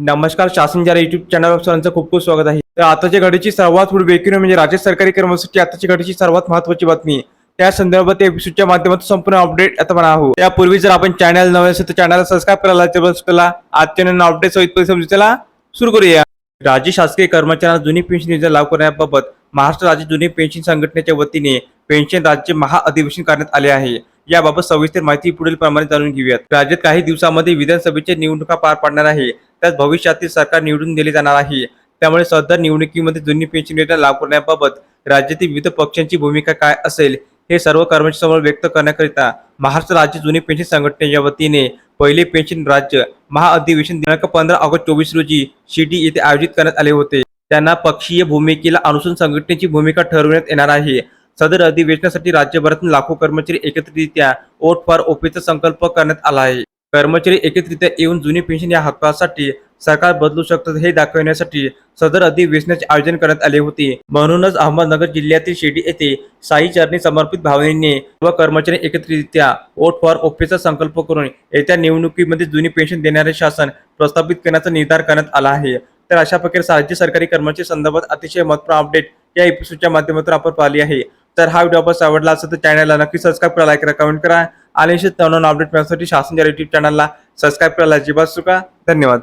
नमस्कार शासन ज्या युट्यूब चॅनलवर सर्वांचं खूप खूप स्वागत आहे. तर आताच्या घडीची सर्वात पुढे बेकिन म्हणजे राज्य सरकारी कर्मचारी आताच्या घडीची सर्वात महत्वाची बातमी. त्या संदर्भात एपिसोडच्या माध्यमातून संपूर्ण अपडेट आता म्हणा आहोत. त्यापूर्वी जर आपण चॅनल नवे असेल तर चॅनल सबस्क्राईब करायला त्याला आजच्या नवीन अपडेट सहित समजू सुरू करूया. राज्य शासकीय कर्मचाऱ्यांना जुनी पेन्शन योजना लागू करण्याबाबत महाराष्ट्र राज्य जुनी पेन्शन संघटनेच्या वतीने पेन्शन राज्य महाअधिवेशन करण्यात आले आहे. याबाबत सविस्तर माहिती पुढील प्रमाणे जाणून घेऊयात. राज्यात काही दिवसांमध्ये विधानसभेच्या निवडणुका पार पाडणार आहे. त्यात भविष्यातील सरकार निवडून दिले जाणार आहे. त्यामुळे सदर निवडणुकीमध्ये जुनी पेन्शन योजना लागू करण्याबाबत राज्यातील विविध पक्षांची भूमिका काय असेल हे सर्व कर्मचाऱ्यांसमोर व्यक्त करण्याकरिता महाराष्ट्र राज्य जुनी पेन्शन संघटनेच्या वतीने पहिले पेन्शन राज्य महाअधिवेशन दिनांक पंधरा ऑगस्ट चोवीस रोजी शिर्डी येथे आयोजित करण्यात आले होते. त्यांना पक्षीय भूमिकेला अनुसरून संघटनेची भूमिका ठरवण्यात येणार आहे. सदर अधिवेशनासाठी राज्यभरातून लाखो कर्मचारी एकत्रितरित्या ओट फॉर ओपीचा संकल्प करण्यात आला आहे. कर्मचारी एकत्रित्या येऊन जुनी पेन्शन या हक्कासाठी सरकार बदलू शकतात हे दाखवण्यासाठी सदर अधिवेशनाचे आयोजन करण्यात आले होते. म्हणूनच अहमदनगर जिल्ह्यातील शिर्डी येथे साई चरणी समर्पित भावनेने व कर्मचारी एकत्रितरित्या वोट फॉर ओपीचा संकल्प करून येत्या निवडणुकीमध्ये जुनी पेन्शन देणारे शासन प्रस्थापित करण्याचा निर्धार करण्यात आला आहे. तर अशा प्रकारे राज्य सरकारी कर्मचारी संदर्भात अतिशय महत्त्वपूर्ण अपडेट या एपिसोडच्या माध्यमातून आपण पाहिली आहे. तर हा व्हिडिओ आपण आवडला असेल तर चॅनलला नक्की सबस्क्राईब करा लाईक करा कमेंट करा. आणि शेतकऱ्यांना अपडेट मिळण्यासाठी शासन युट्यूब चॅनलला सबस्क्राईब करायला अजिबात चुका धन्यवाद.